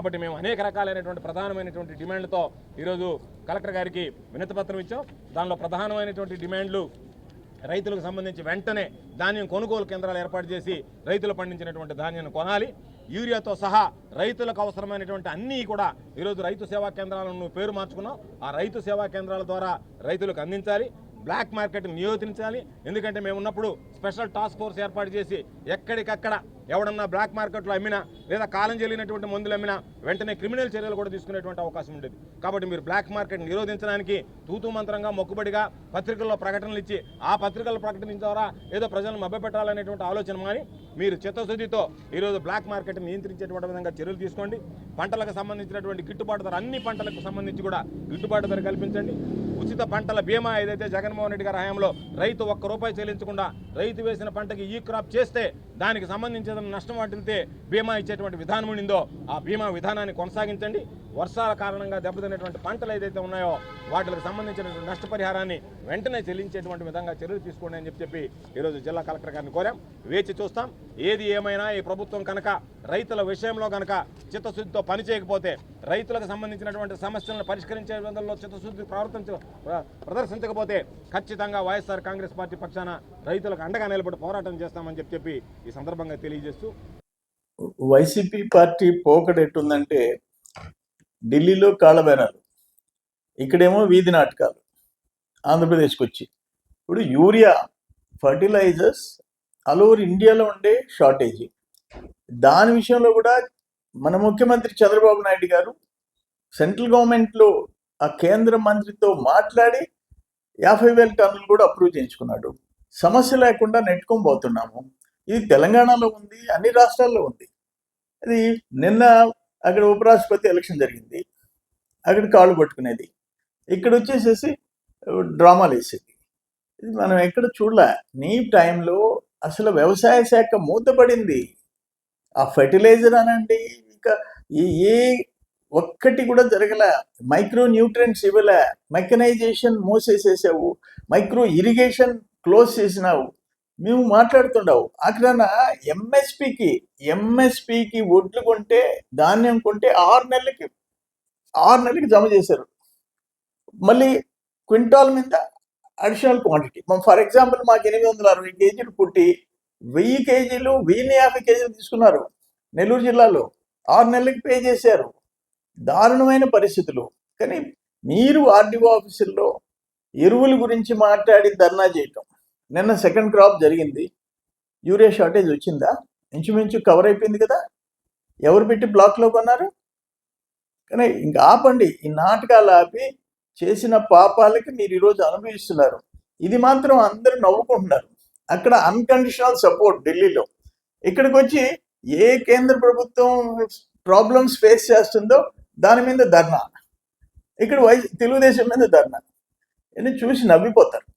కాబట్టి మేము అనేక రకాలైనటువంటి ప్రధానమైనటువంటి డిమాండ్లతో ఈరోజు కలెక్టర్ గారికి వినతిపత్రం ఇచ్చాం. దానిలో ప్రధానమైనటువంటి డిమాండ్లు రైతులకు సంబంధించి వెంటనే ధాన్యం కొనుగోలు కేంద్రాలు ఏర్పాటు చేసి రైతులు పండించినటువంటి ధాన్యాన్ని కొనాలి. యూరియాతో సహా రైతులకు అవసరమైనటువంటి అన్నీ కూడా ఈరోజు రైతు సేవా కేంద్రాలను పేరు మార్చుకున్నాం. ఆ రైతు సేవా కేంద్రాల ద్వారా రైతులకు అందించాలి. బ్లాక్ మార్కెట్ నియోధించాలి ఎందుకంటే మేము ఉన్నప్పుడు స్పెషల్ టాస్క్ ఫోర్స్ ఏర్పాటు చేసి ఎక్కడికక్కడ ఎవడన్నా బ్లాక్ మార్కెట్లో అమ్మినా లేదా కాలం చెల్లినటువంటి మందులు అమ్మినా వెంటనే క్రిమినల్ చర్యలు కూడా తీసుకునేటువంటి అవకాశం ఉండేది. కాబట్టి మీరు బ్లాక్ మార్కెట్ నిరోధించడానికి తూతూ మంత్రంగా మొక్కుబడిగా పత్రికల్లో ప్రకటనలు ఇచ్చి ఆ పత్రికలు ప్రకటన ద్వారా ఏదో ప్రజలను మభ్యపెట్టాలనేటువంటి ఆలోచన కానీ మీరు చిత్తశుద్ధితో ఈరోజు బ్లాక్ మార్కెట్ నియంత్రించేటువంటి విధంగా చర్యలు తీసుకోండి. పంటలకు సంబంధించినటువంటి గిట్టుబాటు ధర అన్ని పంటలకు సంబంధించి కూడా గిట్టుబాటు ధర కల్పించండి. ఉచిత పంటల బీమా ఏదైతే జగన్మోహన్ రెడ్డి గారి హయాంలో రైతు ఒక్క రూపాయి చెల్లించకుండా రైతు వేసిన పంటకి ఈ క్రాప్ చేస్తే దానికి సంబంధించిన నష్టం వాటితే బీమా ఇచ్చేటువంటి విధానం ఉండిందో ఆ బీమా విధానాన్ని కొనసాగించండి. వర్షాల కారణంగా దెబ్బతిన్నటువంటి పంటలు ఏదైతే ఉన్నాయో వాటికి సంబంధించినటువంటి నష్టపరిహారాన్ని వెంటనే చెల్లించేటువంటి విధంగా చర్యలు తీసుకోండి అని చెప్పి చెప్పి ఈరోజు జిల్లా కలెక్టర్ గారిని కోరాం. వేచి చూస్తాం. ఏది ఏమైనా ఈ ప్రభుత్వం కనుక రైతుల విషయంలో కనుక చిత్తశుద్ధితో పని చేయకపోతే రైతులకు సంబంధించినటువంటి సమస్యలను పరిష్కరించే విధంలో చిత్తశుద్ధి ప్రవర్తించ ప్ర- ప్రదర్శించకపోతే ఖచ్చితంగా వైఎస్ఆర్ కాంగ్రెస్ పార్టీ పక్షాన రైతులకు అండగా నిలబడి పోరాటం చేస్తామని చెప్పి చెప్పి ఈ సందర్భంగా తెలియజేస్తూ. వైసీపీ పార్టీ పోకడ ఎట్టుందంటే ఢిల్లీలో కాళ్ళబేరాలు ఇక్కడేమో వీధి నాటకాలు ఆంధ్రప్రదేశ్కి వచ్చి ఇప్పుడు యూరియా ఫర్టిలైజర్స్ ఆల్ ఓవర్ ఇండియాలో ఉండే షార్టేజ్. దాని విషయంలో కూడా మన ముఖ్యమంత్రి చంద్రబాబు నాయుడు గారు సెంట్రల్ గవర్నమెంట్లో ఆ కేంద్ర మంత్రితో మాట్లాడి యాభై వేల టన్నులు కూడా అప్రూవ్ చేయించుకున్నాడు. సమస్య లేకుండా నెట్టుకొని పోతున్నాము. ఇది తెలంగాణలో ఉంది అన్ని రాష్ట్రాల్లో ఉంది. అది నిన్న అక్కడ ఉపరాష్ట్రపతి ఎలక్షన్ జరిగింది. అక్కడ కాళ్ళు పట్టుకునేది. ఇక్కడ వచ్చేసేసి డ్రామాలు వేసేది ఇది మనం ఎక్కడ చూడలే. నీ టైంలో అసలు వ్యవసాయ శాఖ మూతపడింది. ఆ ఫెర్టిలైజర్ అనండి ఇంకా ఏ- ఒక్కటి కూడా జరగలే. మైక్రో న్యూట్రియంట్స్ ఇవ్వలే. మెకనైజేషన్ మోసేసేసావు. మైక్రో ఇరిగేషన్ క్లోజ్ చేసినావు. మేము మాట్లాడుతుండవు. అక్కడ ఎంఎస్పికి ఎంఎస్పికి ఒడ్లు కొంటే ధాన్యం కొంటే ఆరు నెలలకి ఆరు నెలలకి జమ చేశారు. మళ్ళీ క్వింటాల్ మీద అడిషనల్ క్వాంటిటీ ఫర్ ఎగ్జాంపుల్ మాకు ఎనిమిది వందల అరవై కేజీలు పుట్టి వెయ్యి కేజీలు వెయ్యి యాభై కేజీలు తీసుకున్నారు నెల్లూరు జిల్లాలో. ఆరు నెలలకు పే చేశారు. దారుణమైన పరిస్థితులు. కానీ మీరు ఆర్డీఓ ఆఫీసుల్లో ఎరువుల గురించి మాట్లాడి ధర్నా చేయటం. నిన్న సెకండ్ క్రాప్ జరిగింది. యూరియా షార్టేజ్ వచ్చిందా? ఇంచుమించు కవర్ అయిపోయింది కదా. ఎవరు పెట్టి బ్లాక్లో కొన్నారు? కానీ ఇంకా ఆపండి. ఈ నాటకాలు ఆపి చేసిన పాపాలకి మీరు ఈరోజు అనుభవిస్తున్నారు. ఇది మాత్రం అందరూ నవ్వుకుంటున్నారు. అక్కడ అన్కండిషనల్ సపోర్ట్ ఢిల్లీలో. ఇక్కడికి వచ్చి ఏ కేంద్ర ప్రభుత్వం ప్రాబ్లమ్స్ ఫేస్ చేస్తుందో దాని మీద ధర్నా. ఇక్కడ వై తెలుగుదేశం మీద ధర్నా. ఇది చూసి నవ్విపోతారు.